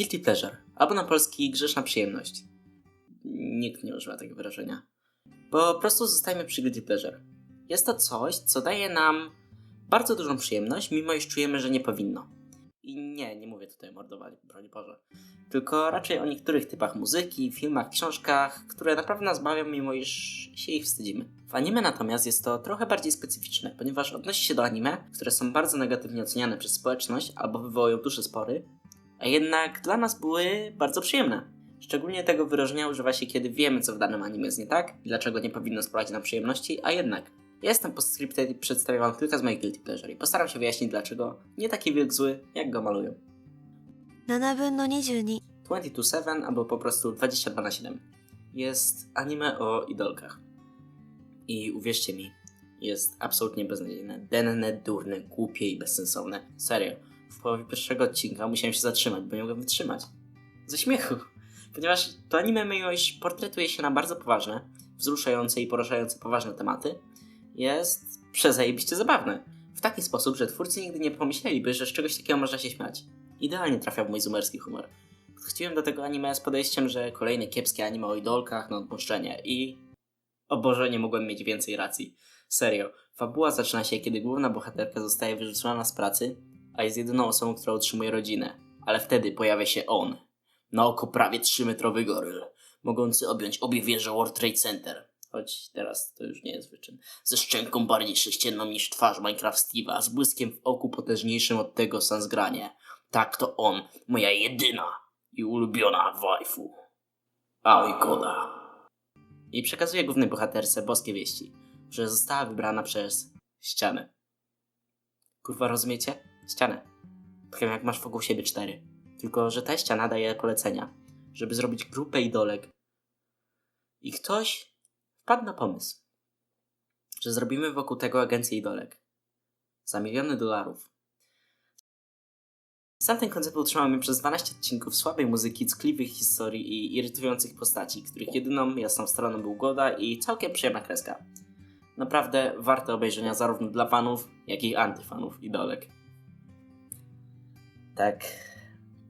Guilty pleasure, albo na polski grzeszna przyjemność. Nikt nie używa tego wyrażenia. Po prostu zostajmy przy guilty pleasure. Jest to coś, co daje nam bardzo dużą przyjemność, mimo iż czujemy, że nie powinno. I nie, nie mówię tutaj o mordowaniu, broń Boże. Tylko raczej o niektórych typach muzyki, filmach, książkach, które naprawdę nas bawią, mimo iż się ich wstydzimy. W anime natomiast jest to trochę bardziej specyficzne, ponieważ odnosi się do anime, które są bardzo negatywnie oceniane przez społeczność albo wywołują duże spory, a jednak dla nas były bardzo przyjemne. Szczególnie tego wyrażenia używa się, kiedy wiemy, co w danym anime jest nie tak, dlaczego nie powinno sprawiać nam przyjemności, a jednak. Ja jestem postscripted i przedstawię wam kilka z moich guilty pleasure i postaram się wyjaśnić, dlaczego nie taki wilk zły, jak go malują. 7分の22 22-7 albo po prostu 22 na 7 jest anime o idolkach. I uwierzcie mi, jest absolutnie beznadziejne, denne, durne, głupie i bezsensowne. Serio, w połowie pierwszego odcinka musiałem się zatrzymać, bo nie mogłem wytrzymać. Ze śmiechu. Ponieważ to anime, mimo iż portretuje się na bardzo poważne, wzruszające i poruszające poważne tematy, jest przezajebiście zabawne. W taki sposób, że twórcy nigdy nie pomyśleliby, że z czegoś takiego można się śmiać. Idealnie trafia w mój zumerski humor. Chciałem do tego anime z podejściem, że kolejne kiepskie anime o idolkach na odpuszczenie i... O Boże, nie mogłem mieć więcej racji. Serio, fabuła zaczyna się, kiedy główna bohaterka zostaje wyrzucona z pracy, a jest jedyną osobą, która utrzymuje rodzinę. Ale wtedy pojawia się on. Na oko prawie 3-metrowy goryl, mogący objąć obie wieże World Trade Center. Choć teraz to już nie jest wyczyn. Ze szczęką bardziej sześcienną niż twarz Minecraft Steve'a, z błyskiem w oku potężniejszym od tego Sansgranie. Tak to on, moja jedyna i ulubiona waifu. Aoikoda. I przekazuje głównej bohaterce boskie wieści, że została wybrana przez ścianę. Kurwa, rozumiecie? Ścianę. Tak jak masz wokół siebie cztery. Tylko, że ta ściana daje polecenia, żeby zrobić grupę idolek. I ktoś wpadł na pomysł, że zrobimy wokół tego agencję idolek. Za miliony dolarów. Sam ten koncept utrzymał mnie przez 12 odcinków słabej muzyki, ckliwych historii i irytujących postaci, których jedyną jasną stroną był Goda i całkiem przyjemna kreska. Naprawdę warte obejrzenia zarówno dla fanów, jak i antyfanów idolek. Tak,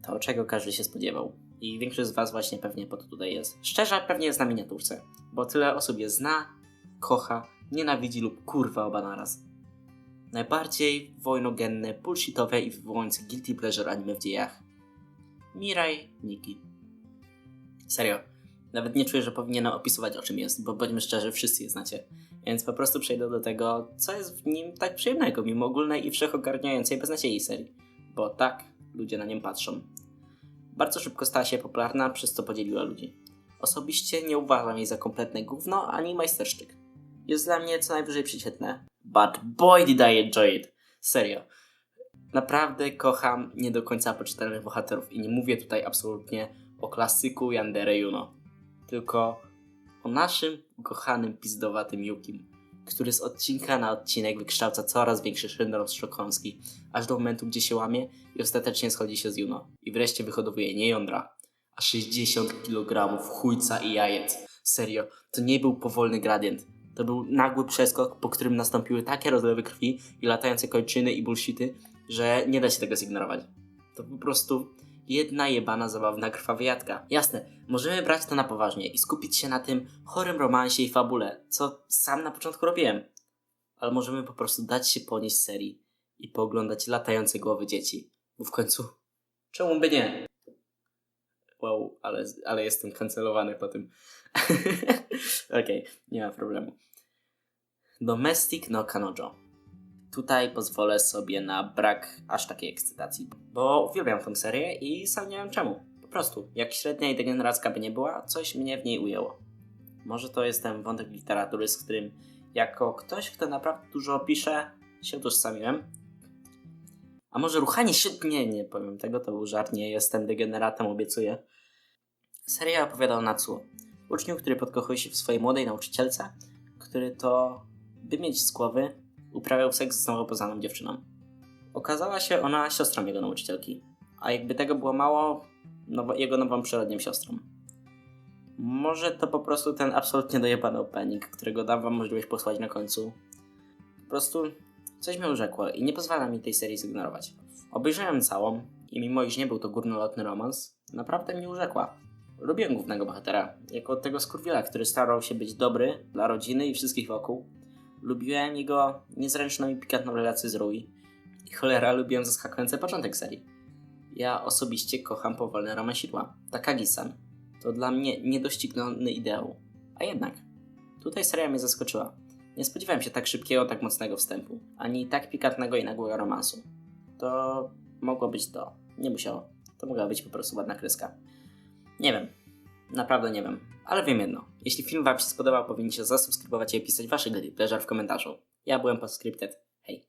to czego każdy się spodziewał. I większość z was właśnie pewnie po to tutaj jest. Szczerze, pewnie jest na miniaturce, bo tyle osób je zna, kocha, nienawidzi lub kurwa oba naraz. Najbardziej wojnogenne, bullshitowe i wywołujące guilty pleasure anime w dziejach. Mirai Nikki. Serio, nawet nie czuję, że powinienem opisywać o czym jest, bo bądźmy szczerzy, wszyscy je znacie. Więc po prostu przejdę do tego, co jest w nim tak przyjemnego, mimo ogólnej i wszechogarniającej beznadziei serii. Bo tak, ludzie na nią patrzą. Bardzo szybko stała się popularna, przez co podzieliła ludzi. Osobiście nie uważam jej za kompletne gówno ani majstersztyk. Jest dla mnie co najwyżej przeciętne. But boy did I enjoy it. Serio. Naprawdę kocham nie do końca poczytanych bohaterów i nie mówię tutaj absolutnie o klasyku Yandere Yuno. Tylko o naszym ukochanym pizdowatym Yukim, który z odcinka na odcinek wykształca coraz większy syndrom sztokholmski, aż do momentu, gdzie się łamie i ostatecznie schodzi się z Juno. I wreszcie wyhodowuje nie jądra, a 60 kg chujca i jajec. Serio, to nie był powolny gradient. To był nagły przeskok, po którym nastąpiły takie rozlewy krwi i latające kończyny i bullshity, że nie da się tego zignorować. To po prostu jedna jebana zabawna krwawiatka. Jasne, możemy brać to na poważnie i skupić się na tym chorym romansie i fabule, co sam na początku robiłem. Ale możemy po prostu dać się ponieść serii i pooglądać latające głowy dzieci. Bo w końcu, czemu by nie? Wow, ale, ale jestem kancelowany po tym. Okej, nie ma problemu. Domestic no Kanojo. Tutaj pozwolę sobie na brak aż takiej ekscytacji, bo uwielbiam tę serię i sam nie wiem czemu. Po prostu, jak średnia i degeneracka by nie była, coś mnie w niej ujęło. Może to jest ten wątek literatury, z którym jako ktoś, kto naprawdę dużo pisze, się utożsamiłem. A może ruchanie się... Nie, nie powiem tego, to był żart, nie jestem degeneratem, obiecuję. Seria opowiada o Natsuo, uczniu, który podkochuje się w swojej młodej nauczycielce, który to, by mieć z głowy, uprawiał seks z nowo poznaną dziewczyną. Okazała się ona siostrą jego nauczycielki, a jakby tego było mało, nowo, jego nową przyrodnią siostrą. Może to po prostu ten absolutnie dojebany opening, którego dam wam możliwość posłać na końcu. Po prostu coś mnie urzekło i nie pozwala mi tej serii zignorować. Obejrzałem całą i mimo iż nie był to górnolotny romans, naprawdę mnie urzekła. Lubiłem głównego bohatera, jako tego skurwiela, który starał się być dobry dla rodziny i wszystkich wokół. Lubiłem jego niezręczną i pikantną relację z Rui. I cholera, lubiłem zaskakujący początek serii. Ja osobiście kocham powolne romansidła. Takagi-san. To dla mnie niedościgniony ideał. A jednak, tutaj seria mnie zaskoczyła. Nie spodziewałem się tak szybkiego, tak mocnego wstępu, ani tak pikantnego i nagłego romansu. To mogło być to. Nie musiało. To mogła być po prostu ładna kreska. Nie wiem. Naprawdę nie wiem. Ale wiem jedno. Jeśli film Wam się spodobał, powinniście zasubskrybować i opisać Wasze guilty pleasure w komentarzu. Ja byłem postscripted. Hej.